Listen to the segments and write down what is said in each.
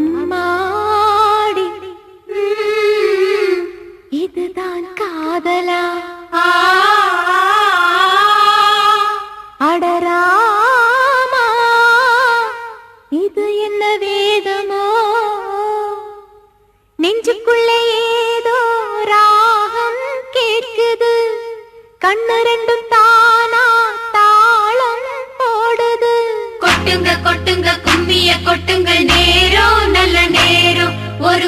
Mama.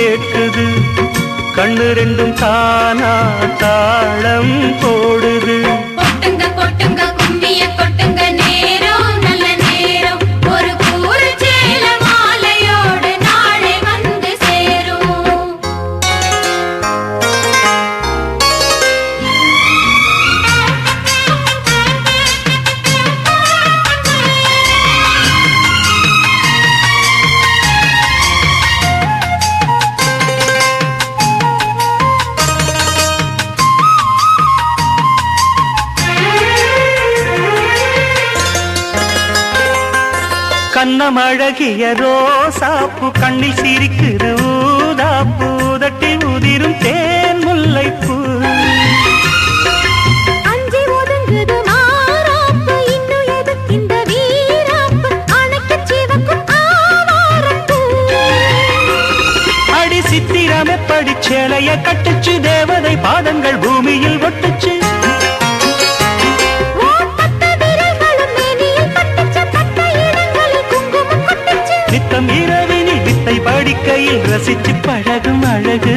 கேட்குது கண்ணு ரெண்டும் தானா தாளம் போடு. வண்ணம் அழகிய ரோசாப்பு கண்ணில் சிரிக்குது ஊதாப்பு உதட்டில் உதிரும் தேன் முல்லைப்பூ. சித்திரமே படிச்சேலைய கட்டுச்சு தேவதை பாதங்கள் பூமியில் ஒட்டுச்சு. ரசித்து பழகும் அழகு.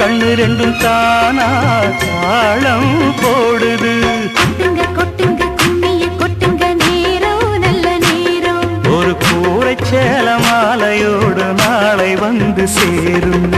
கண்ணு ரெண்டும் தானா தாளம் போடுது. கொட்டுங்க கொட்டுங்க கும்மிய கொட்டுங்க நேரம் நல்ல நேரம் ஒரு கூரை சேல மாலையோடு நாளை வந்து சேரும்.